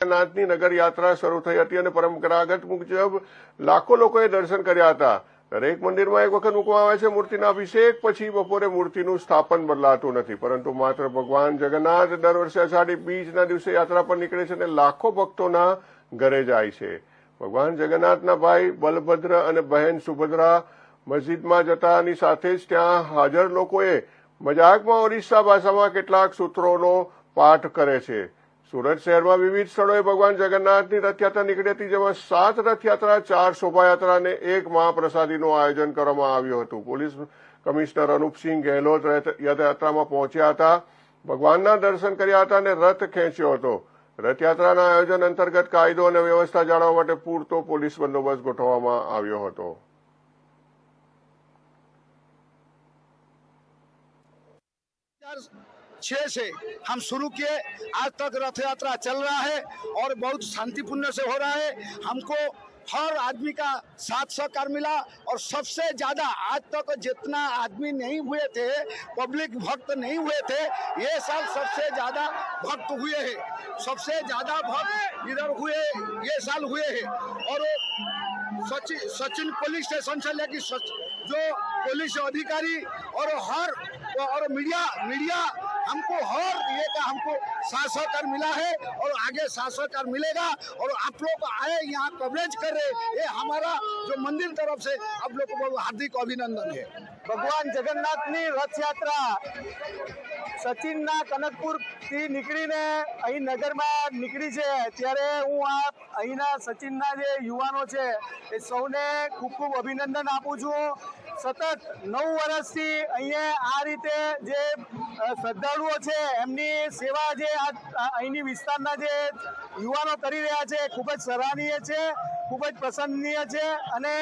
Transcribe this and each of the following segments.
નાથની નગર યાત્રા શરૂ થઈ હતી અને પરંપરાગત મુજબ લાખો લોકોએ દર્શન કર્યા હતા. દરેક મંદિરમાં એક વખત મૂકવામાં આવે છે મૂર્તિના અભિષેક, પછી બપોરે મૂર્તિનું સ્થાપન બદલાતું નથી. પરંતુ માત્ર ભગવાન જગન્નાથ દર વર્ષે અષાઢી બીજના દિવસે યાત્રા પર નીકળે છે અને લાખો ભક્તોના ઘરે જાય છે. ભગવાન જગન્નાથના ભાઈ બલભદ્ર અને બહેન સુભદ્રા મસ્જિદમાં જતાની સાથે જ ત્યાં હાજર લોકોએ મજાકમાં ઓરિસ્સા ભાષામાં કેટલાક સૂત્રોનો પાઠ કરે છે. સુરત શહેરમાં વિવિધ સ્થળોએ ભગવાન જગન્નાથની રથયાત્રા નીકળી હતી જેમાં સાત રથયાત્રા, ચાર શોભાયાત્રા અને એક મહાપ્રસાદીનું આયોજન કરવામાં આવ્યું હતું. પોલીસ કમિશનર અનુપસિંહ ગેહલોત રથયાત્રામાં પહોંચ્યા હતા. ભગવાનના દર્શન કર્યા હતા અને રથ ખેંચ્યો હતો. રથયાત્રાના આયોજન અંતર્ગત કાયદો અને વ્યવસ્થા જાળવવા માટે પૂરતો પોલીસ બંદોબસ્ત ગોઠવવામાં આવ્યો હતો. छह से हम शुरू किए। आज तक रथ यात्रा चल रहा है और बहुत शांतिपूर्ण से हो रहा है। हमको हर आदमी का साथ सहकार मिला और सबसे ज़्यादा आज तक जितना आदमी नहीं हुए थे, पब्लिक भक्त नहीं हुए थे, ये साल सबसे ज़्यादा भक्त हुए हैं। सबसे ज़्यादा भक्त इधर हुए, ये साल हुए हैं। और सचिन सचिन पुलिस स्टेशन से लेकर जो पुलिस अधिकारी और हर, और मीडिया मीडिया हमको हर ये का हमको साथ सहकार मिला है और आगे साथ सहकार मिलेगा और आप लोग आए यहाँ कवरेज कर रहे ये हमारा जो मंदिर तरफ से आप लोग को बहुत हार्दिक अभिनंदन है ભગવાન જગન્નાથની રથયાત્રા સચિનના કનકપુરથી નીકળીને અહીં નગરમાં નીકળી છે ત્યારે હું આ અહીંના સચિનના જે યુવાનો છે એ સૌને ખૂબ ખૂબ અભિનંદન આપું છું સતત નવ વર્ષથી અહીંયા આ રીતે જે શ્રદ્ધાળુઓ છે, એમની સેવા જે અહીંની વિસ્તારના જે યુવાનો કરી રહ્યા છે ખૂબ જ સરાહનીય છે, ખૂબ જ પ્રસન્નીય છે અને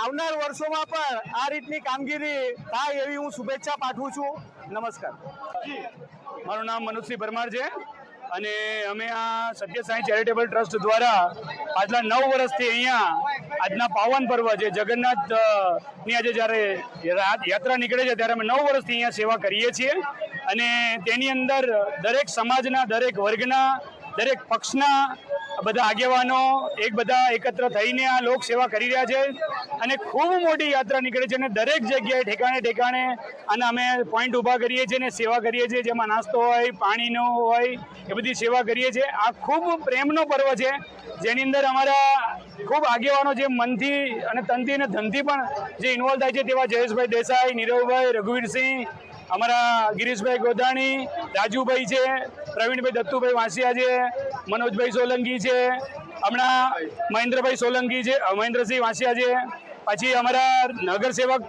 આવનાર વર્ષોમાં પણ આ રીતની કામગીરી થાય એવી હું શુભેચ્છા પાઠવું છું. નમસ્કાર. મારું નામ મનુષસિંહ પરમાર છે અને અમે આ સત્ય સાંઈ ચેરિટેબલ ટ્રસ્ટ દ્વારા પાછલા નવ વર્ષથી અહીંયા આજના પાવન પર્વ છે. જગન્નાથની આજે જ્યારે યાત્રા નીકળે છે ત્યારે અમે નવ વર્ષથી અહીંયા સેવા કરીએ છીએ અને તેની અંદર દરેક સમાજના, દરેક વર્ગના, દરેક પક્ષના બધા આગેવાનો એક બધા એકત્ર થઈને આ લોક સેવા કરી રહ્યા છે અને ખૂબ મોટી યાત્રા નીકળે છે અને દરેક જગ્યાએ ઠેકાણે ઠેકાણે અને અમે પોઈન્ટ ઊભા કરીએ છીએ અને સેવા કરીએ છીએ. જેમાં નાસ્તો હોય, પાણીનો હોય, એ બધી સેવા કરીએ છીએ. આ ખૂબ પ્રેમનો પર્વ છે. જેની અંદર અમારા ખૂબ આગેવાનો જે મનથી અને તનથી અને ધનથી પણ જે ઇન્વોલ્વ થાય છે તેવા જયેશભાઈ દેસાઈ, નીરવભાઈ, રઘુવીરસિંહ, અમારા ગિરીશભાઈ ગોધાણી, રાજુભાઈ છે, પ્રવીણભાઈ દત્તુભાઈ વાંસિયા છે, મનોજભાઈ સોલંકી છે, હમણાં મહેન્દ્રભાઈ સોલંકી છે, મહેન્દ્રસિંહ વાંસિયા છે, પછી અમારા નગરસેવક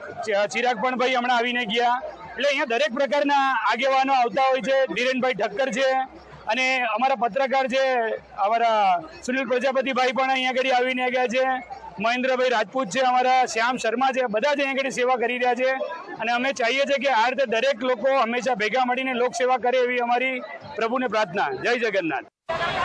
ચિરાગ પણ ભાઈ હમણાં આવીને ગયા. એટલે અહીંયા દરેક પ્રકારના આગેવાનો આવતા હોય છે. ધીરેનભાઈ ઠક્કર છે અને અમારા પત્રકાર છે અમારા સુનિલ પ્રજાપતિભાઈ પણ અહીંયા આગળ આવીને ગયા છે. મહેન્દ્રભાઈ રાજપૂત છે, અમારા શ્યામ શર્મા છે, બધા જ અહીંયા આગળ સેવા કરી રહ્યા છે. અને અમે ચાહીએ છીએ કે આ રીતે દરેક લોકો હંમેશા ભેગા મળીને લોક સેવા કરે એવી અમારી પ્રભુને પ્રાર્થના. જય જગન્નાથ.